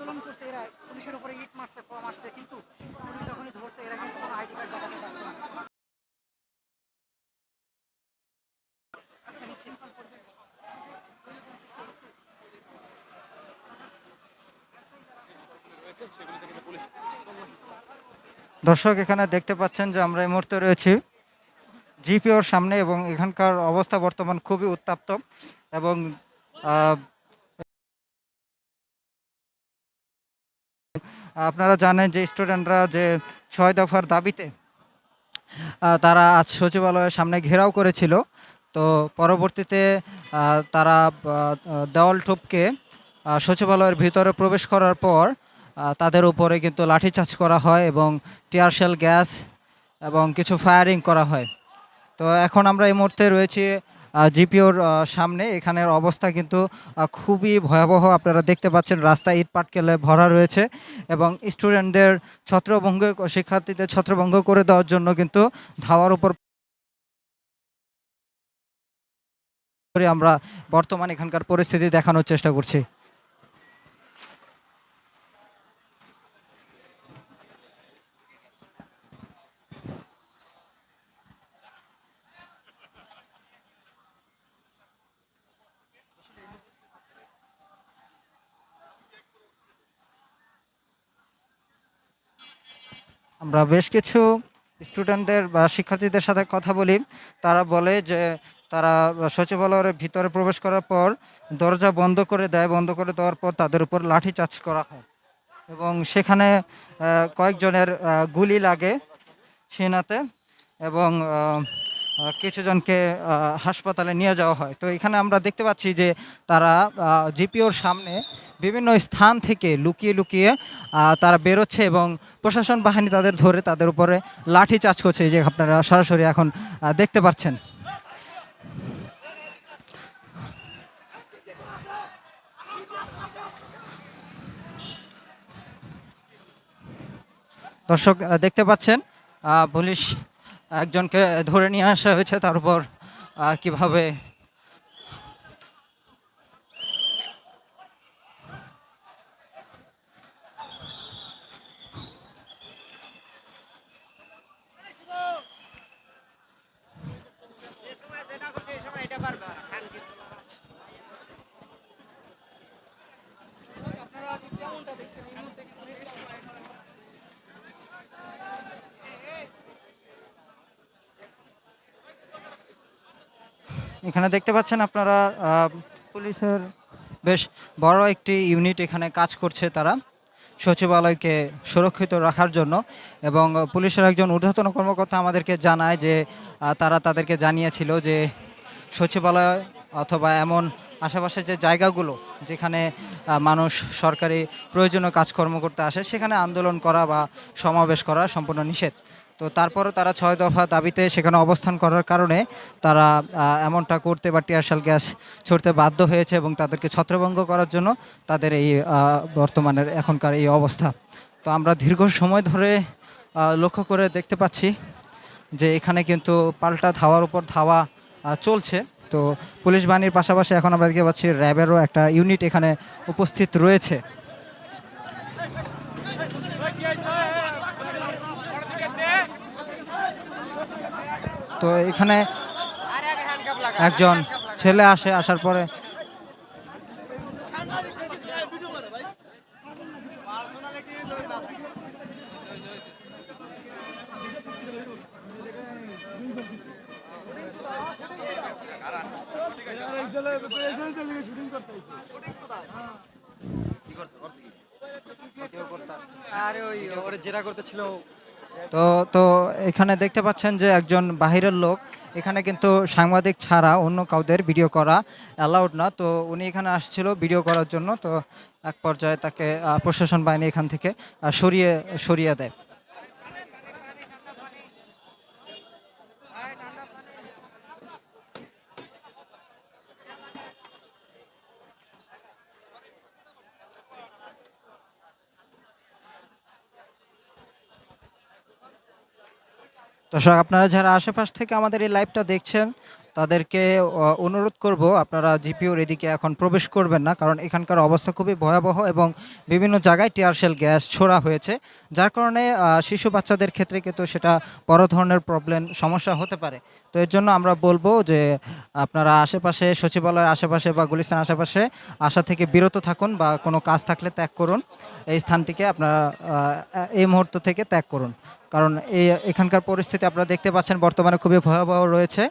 আন্দোলন করছে, এরা পুলিশের উপরে ইট মারছে মারছে, কিন্তু পুলিশ যখনই ধরছে, এরা কিন্তু কোনো আইডি কার্ড দেখাতে পারছে না। দর্শক, এখানে দেখতে পাচ্ছেন যে আমরা এই মুহূর্তে রয়েছি জিপিওর সামনে এবং এখানকার অবস্থা বর্তমান খুবই উত্তাপ্ত এবং আপনারা জানেন যে স্টুডেন্টরা যে ছয় দফার দাবিতে তারা আজ সচিবালয়ের সামনে ঘেরাও করেছিল। তো পরবর্তীতে তারা দেওয়াল ঠুপকে সচিবালয়ের ভিতরে প্রবেশ করার পর তাদের উপরে কিন্তু লাঠিচার্জ করা হয় এবং টিয়ারশেল গ্যাস এবং কিছু ফায়ারিং করা হয়। তো এখন আমরা এই মুহূর্তে রয়েছি জিপিওর সামনে। এখানের অবস্থা কিন্তু খুবই ভয়াবহ। আপনারা দেখতে পাচ্ছেন রাস্তা ইট পাটকেলে ভরা রয়েছে এবং স্টুডেন্টদের ছত্রভঙ্গ, শিক্ষার্থীদের ছত্রভঙ্গ করে দেওয়ার জন্য কিন্তু ধাওয়ার উপর আমরা বর্তমান এখানকার পরিস্থিতি দেখানোর চেষ্টা করছি। আমরা বেশ কিছু স্টুডেন্টদের বা শিক্ষার্থীদের সাথে কথা বলি। তারা বলে যে, তারা সচিবালয়ের ভিতরে প্রবেশ করার পর দরজা বন্ধ করে দেয়। বন্ধ করে দেওয়ার পর তাদের উপর লাঠিচার্জ করা হয়। এবং সেখানে কয়েকজনের গুলি লাগে সেনাতে। এবং কিছুজনকে হাসপাতালে নিয়ে যাওয়া হয়। তো এখানে আমরা দেখতে পাচ্ছি যে তারা জিপিওর সামনে বিভিন্ন স্থান থেকে লুকিয়ে লুকিয়ে তারা বেরোচ্ছে এবং প্রশাসন বাহিনী তাদের ধরে তাদের উপরে লাঠি চার্জ করছে যে আপনারা সরাসরি এখন দেখতে পাচ্ছেন। দর্শক দেখতে পাচ্ছেন পুলিশ একজনকে ধরে নিয়ে আসা হয়েছে তারপর কীভাবে এখানে দেখতে পাচ্ছেন আপনারা পুলিশের বেশ বড় একটি ইউনিট এখানে কাজ করছে তারা সচিবালয়কে সুরক্ষিত রাখার জন্য এবং পুলিশের একজন ঊর্ধ্বতন কর্মকর্তা আমাদেরকে জানায় যে তারা তাদেরকে জানিয়েছিল যে, সচিবালয় অথবা এমন আশেপাশে যে জায়গাগুলো যেখানে মানুষ সরকারি প্রয়োজনীয় কাজকর্ম করতে আসে, সেখানে আন্দোলন করা বা সমাবেশ করা সম্পূর্ণ নিষেধ। তো তারপরও তারা ছয় দফা দাবিতে সেখানে অবস্থান করার কারণে তারা এমনটা করতে বা টিয়ারশাল গ্যাস ছড়তে বাধ্য হয়েছে এবং তাদেরকে ছত্রভঙ্গ করার জন্য তাদের এই বর্তমানের এখনকার এই অবস্থা। তো আমরা দীর্ঘ সময় ধরে লক্ষ্য করে দেখতে পাচ্ছি যে এখানে কিন্তু পাল্টা ধাওয়ার উপর ধাওয়া চলছে। তো পুলিশ বাহিনীর পাশাপাশি এখন আমরা দেখতে পাচ্ছি র্যাবেরও একটা ইউনিট এখানে উপস্থিত রয়েছে। তো এখানে একজন ছেলে আসে আসার পরে। আরে ওই জেরা করতেছিল তো তো এখানে দেখতে পাচ্ছেন যে একজন বাহিরের লোক, এখানে কিন্তু সাংবাদিক ছাড়া অন্য কাউদের ভিডিও করা অ্যালাউড না। তো উনি এখানে আসছিল ভিডিও করার জন্য। তো এক পর্যায়ে তাকে প্রশাসন বাহিনী এখান থেকে সরিয়ে সরিয়ে দেয়। দর্শক, আপনারা যারা আশেপাশ থেকে আমাদের এই লাইভটা দেখছেন, তাদেরকে অনুরোধ করব, আপনারা জিপিওর এদিকে এখন প্রবেশ করবেন না, কারণ এখানকার অবস্থা খুবই ভয়াবহ এবং বিভিন্ন জায়গায় টিয়ারশেল গ্যাস ছোড়া হয়েছে, যার কারণে শিশু বাচ্চাদের ক্ষেত্রে কিন্তু সেটা বড় ধরনের প্রবলেম সমস্যা হতে পারে। তো এর জন্য আমরা বলব যে, আপনারা আশেপাশে, সচিবালয়ের আশেপাশে বা গুলিস্তান আশেপাশে আসা থেকে বিরত থাকুন বা কোনো কাজ থাকলে ত্যাগ করুন। এই স্থানটিকে আপনারা এই মুহূর্ত থেকে ত্যাগ করুন। কারণ এই এখানকার পরিস্থিতি আপনারা দেখতে পাচ্ছেন, বর্তমানে খুবই ভয়াবহ রয়েছে।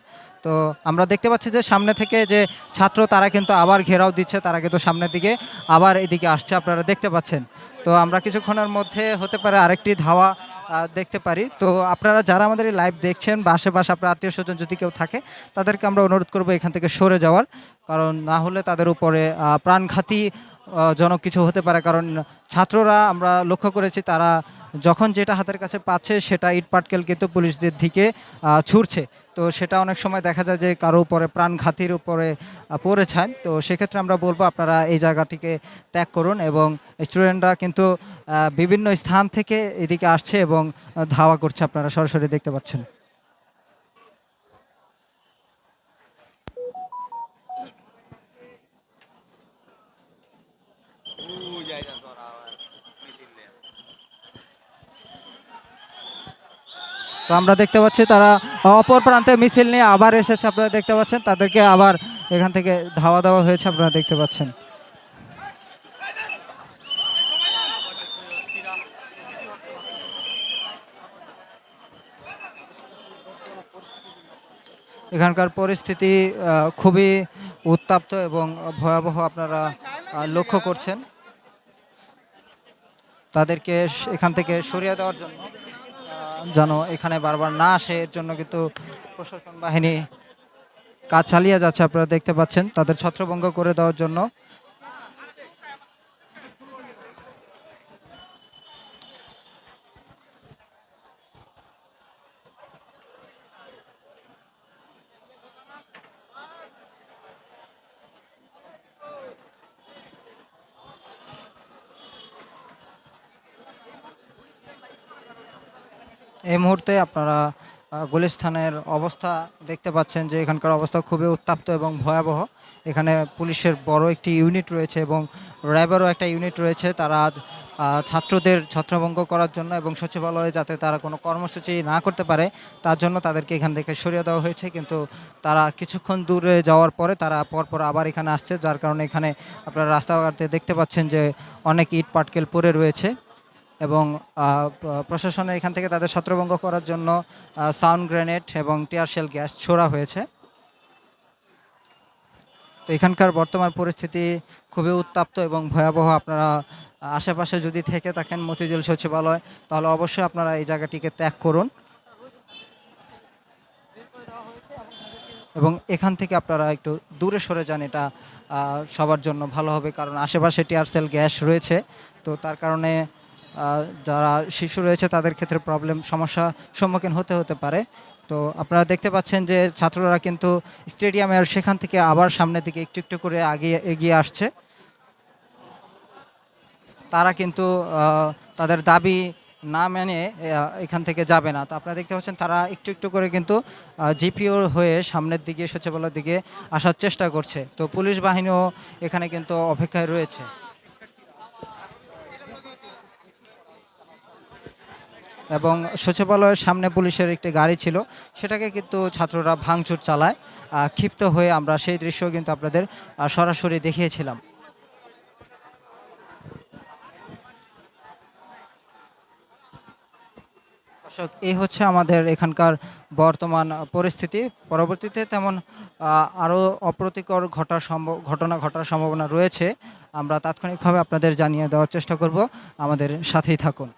তো আমরা দেখতে পাচ্ছি যে সামনে থেকে যে ছাত্র, তারা কিন্তু আবার ঘেরাও দিচ্ছে, তারা কিন্তু সামনের দিকে আবার এদিকে আসছে, আপনারা দেখতে পাচ্ছেন। তো আমরা কিছুক্ষণের মধ্যে হতে পারে আরেকটি ধাওয়া দেখতে পারি। তো আপনারা যারা আমাদের এই লাইভ দেখছেন বা আশেপাশে আপনার আত্মীয় স্বজন যদি কেউ থাকে, তাদেরকে আমরা অনুরোধ করব এখান থেকে সরে যাওয়ার। কারণ না হলে তাদের উপরে প্রাণঘাতী জনক কিছু হতে পারে। কারণ ছাত্ররা আমরা লক্ষ্য করেছি, তারা যখন যেটা হাতের কাছে পাচ্ছে সেটা ইট পাটকেল কিন্তু পুলিশদের দিকে ছুড়ছে। তো সেটা অনেক সময় দেখা যায় যে কারও উপরে প্রাণঘাতীর উপরে পড়ে তো সেক্ষেত্রে আমরা বলব আপনারা এই জায়গাটিকে ত্যাগ করুন এবং স্টুডেন্টরা কিন্তু বিভিন্ন স্থান থেকে এদিকে আসছে এবং ধাওয়া করছে আপনারা সরাসরি দেখতে পাচ্ছেন। তো আমরা দেখতে পাচ্ছি তারা অপর প্রান্তে মিছিল নিয়ে আবার এসেছে, আপনারা দেখতে পাচ্ছেন। তাদেরকে আবার এখান থেকে ধাওয়া দেওয়া হয়েছে, আপনারা দেখতে পাচ্ছেন। এখানকার পরিস্থিতি খুবই উত্তাপ্ত এবং ভয়াবহ আপনারা লক্ষ্য করছেন। তাদেরকে এখান থেকে সরিয়ে দেওয়ার জন্য। যেন এখানে বারবার না আসে, এর জন্য কিন্তু প্রশাসন বাহিনী কাজ চালিয়ে যাচ্ছে, আপনারা দেখতে পাচ্ছেন, তাদের ছত্রভঙ্গ করে দেওয়ার জন্য। এই মুহূর্তে আপনারা আহ, গুলিস্তানের অবস্থা দেখতে পাচ্ছেন যে এখানকার অবস্থা খুবই উত্তাপ্ত এবং ভয়াবহ। এখানে পুলিশের বড় একটি ইউনিট রয়েছে এবং র্যাবেরও একটা ইউনিট রয়েছে। তারা ছাত্রদের ছত্রভঙ্গ করার জন্য এবং সচিবালয়ে যাতে তারা কোনো কর্মসূচি না করতে পারে তার জন্য তাদেরকে এখান থেকে সরিয়ে দেওয়া হয়েছে। কিন্তু তারা কিছুক্ষণ দূরে যাওয়ার পরে তারা পরপর আবার এখানে আসছে যার কারণে এখানে আপনারা রাস্তাঘাটে দেখতে পাচ্ছেন যে অনেক ইট পাটকেল পড়ে রয়েছে। এবং প্রশাসনের এখান থেকে তাদের ছত্রভঙ্গ করার জন্য সাউন্ড গ্রেনেড এবং টিয়ারশেল গ্যাস ছোড়া হয়েছে। তো এখানকার বর্তমান পরিস্থিতি খুবই উত্তাপ্ত এবং ভয়াবহ। আপনারা আশেপাশে যদি থেকে থাকেন মতিঝিল সচিবালয়, তাহলে অবশ্যই আপনারা এই জায়গাটিকে ত্যাগ করুন। এবং এখান থেকে আপনারা একটু দূরে সরে যান, এটা সবার জন্য ভালো হবে, কারণ আশেপাশে টিয়ারসেল গ্যাস রয়েছে। তো তার কারণে যারা শিশু রয়েছে, তাদের ক্ষেত্রে প্রবলেম সমস্যা সম্মুখীন হতে হতে পারে। তো আপনারা দেখতে পাচ্ছেন যে ছাত্ররা কিন্তু স্টেডিয়ামের সেখান থেকে আবার সামনের দিকে একটু একটু করে আগিয়ে, এগিয়ে আসছে। তারা কিন্তু তাদের দাবি না মেনে এখান থেকে যাবে না। তো আপনারা দেখতে পাচ্ছেন তারা একটু একটু করে কিন্তু জিপিও হয়ে সামনের দিকে, সচিবালয়ের দিকে আসার চেষ্টা করছে। তো পুলিশ বাহিনীও এখানে কিন্তু অপেক্ষায় রয়েছে। এবং সচিবালয়ের সামনে পুলিশের একটি গাড়ি ছিল, সেটাকে কিন্তু ছাত্ররা ভাঙচুর চালায় ক্ষিপ্ত হয়ে আমরা সেই দৃশ্য কিন্তু আপনাদের সরাসরি দেখিয়েছিলাম। এই হচ্ছে আমাদের এখানকার বর্তমান পরিস্থিতি। পরবর্তীতে তেমন আরও অপ্রতিকর ঘটার সম্ভব ঘটনা ঘটার সম্ভাবনা রয়েছে। আমরা তাৎক্ষণিকভাবে আপনাদের জানিয়ে দেওয়ার চেষ্টা করব। আমাদের সাথেই থাকুন।